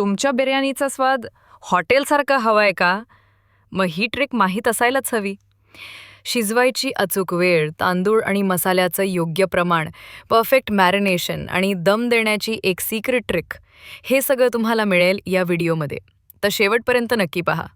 तुमच्या बिर्याणीचा स्वाद हॉटेलसारखा हवा आहे का? मग ही ट्रिक माहीत असायलाच हवी. शिजवायची अचूक वेळ तांदूळ आणि मसाल्याचं योग्य प्रमाण परफेक्ट मॅरिनेशन आणि दम देण्याची एक सिक्रेट ट्रिक हे सगळं तुम्हाला मिळेल या व्हिडिओमध्ये. तर शेवटपर्यंत नक्की पहा.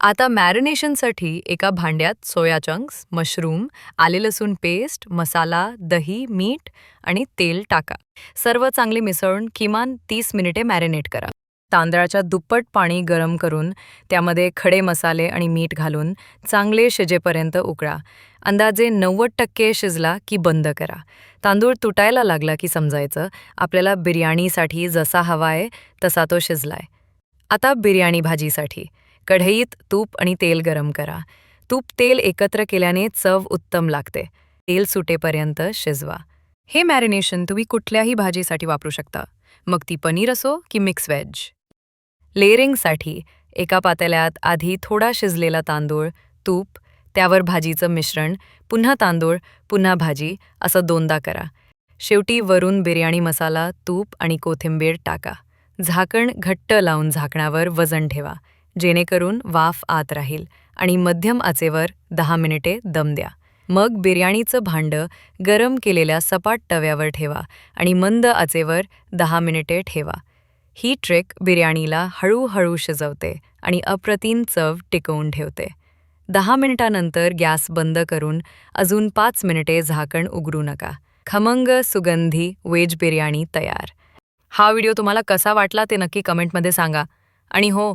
आता मॅरिनेशनसाठी एका भांड्यात सोया चंक्स मशरूम आले लसूण पेस्ट मसाला दही मीठ आणि तेल टाका. सर्व चांगले मिसळून किमान तीस मिनिटे मॅरिनेट करा. तांदळाच्या दुप्पट पाणी गरम करून त्यामध्ये खडे मसाले आणि मीठ घालून चांगले शिजेपर्यंत उकळा. अंदाजे नव्वद टक्के शिजला की बंद करा. तांदूळ तुटायला लागला की समजायचं. आपल्याला बिर्याणीसाठी जसा हवा आहे तसा तो शिजलाय. आता बिर्याणी भाजीसाठी. कढईत तूप आणि तेल गरम करा. तूप तेल एकत्र केल्याने चव उत्तम लागते. तेल सुटेपर्यंत शिजवा. हे मॅरिनेशन तुम्ही कुठल्याही भाजीसाठी वापरू शकता. मग ती पनीर असो की मिक्स व्हेज. लेअरिंगसाठी एका पातेल्यात आधी थोडा शिजलेला तांदूळ तूप त्यावर भाजीचं मिश्रण पुन्हा तांदूळ पुन्हा भाजी असं दोनदा करा. शेवटी वरून बिर्याणी मसाला तूप आणि कोथिंबीर टाका. झाकण घट्ट लावून झाकणावर वजन ठेवा. जेणेकरून वाफ आत राहील आणि मध्यम आचेवर दहा मिनिटे दम द्या. मग बिर्याणीचं भांडं गरम केलेल्या सपाट तव्यावर ठेवा आणि मंद आचेवर दहा मिनिटे ठेवा. ही ट्रिक बिर्याणीला हळूहळू शिजवते आणि अप्रतिम चव टिकवून ठेवते. दहा मिनिटानंतर गॅस बंद करून अजून पाच मिनिटे झाकण उघडू नका. खमंग सुगंधी वेज बिर्याणी तयार. हा व्हिडिओ तुम्हाला कसा वाटला ते नक्की कमेंटमध्ये सांगा. आणि हो